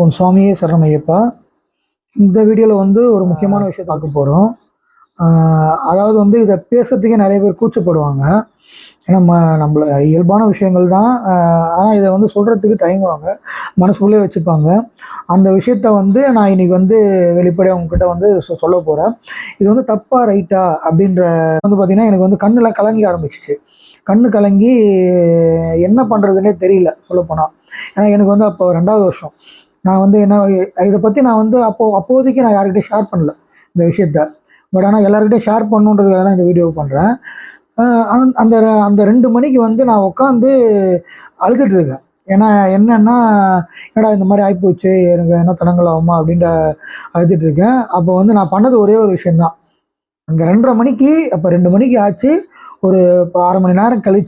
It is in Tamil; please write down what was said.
ஓம் சுவாமியே சரணமையப்பா இந்த வீடியோவில் வந்து ஒரு முக்கியமான விஷயம் பார்க்க போகிறோம் அதாவது வந்து இதை பேசுறதுக்கே நிறைய பேர் கூச்சப்படுவாங்க. ஏன்னா நம்ம நம்மள இயல்பான விஷயங்கள் தான். ஆனால் இதை வந்து சொல்கிறதுக்கு தயங்குவாங்க. மனசுக்குள்ளே வச்சுப்பாங்க. அந்த விஷயத்த வந்து நான் இன்னைக்கு வந்து வெளிப்படையாக உங்ககிட்ட வந்து சொல்ல போகிறேன் இது வந்து தப்பா ரைட்டா அப்படின்ற வந்து பார்த்திங்கன்னா எனக்கு வந்து கண்ணில் கலங்கி ஆரம்பிச்சிச்சு. கண்ணு கலங்கி என்ன பண்ணுறதுனே தெரியல சொல்லப்போனால் ஏன்னா எனக்கு வந்து அப்போ ரெண்டாவது வருஷம். நான் வந்து என்ன இதை பற்றி நான் வந்து அப்போ அப்போதைக்கு நான் யார்கிட்டையும் ஷேர் பண்ணல இந்த விஷயத்த. பட் ஆனால் எல்லாருக்கிட்டையும் ஷேர் பண்ணுன்றதுக்காக தான் இந்த வீடியோ பண்ணுறேன் அந்த அந்த ரெண்டு மணிக்கு வந்து நான் உட்காந்து அழுதுட்டு இருக்கேன். ஏன்னா என்னென்னா என்னடா இந்த மாதிரி ஆகிப்போச்சு எனக்கு என்ன தடங்கள் ஆகுமா அப்படின்ட்டு அழுதுட்டு இருக்கேன். அப்போ வந்து நான் பண்ணது ஒரே ஒரு விஷயந்தான் அங்கே ரெண்டரை மணிக்கு அப்போ ரெண்டு மணிக்கு ஆச்சு. ஒரு அரை மணி நேரம் கழிச்சு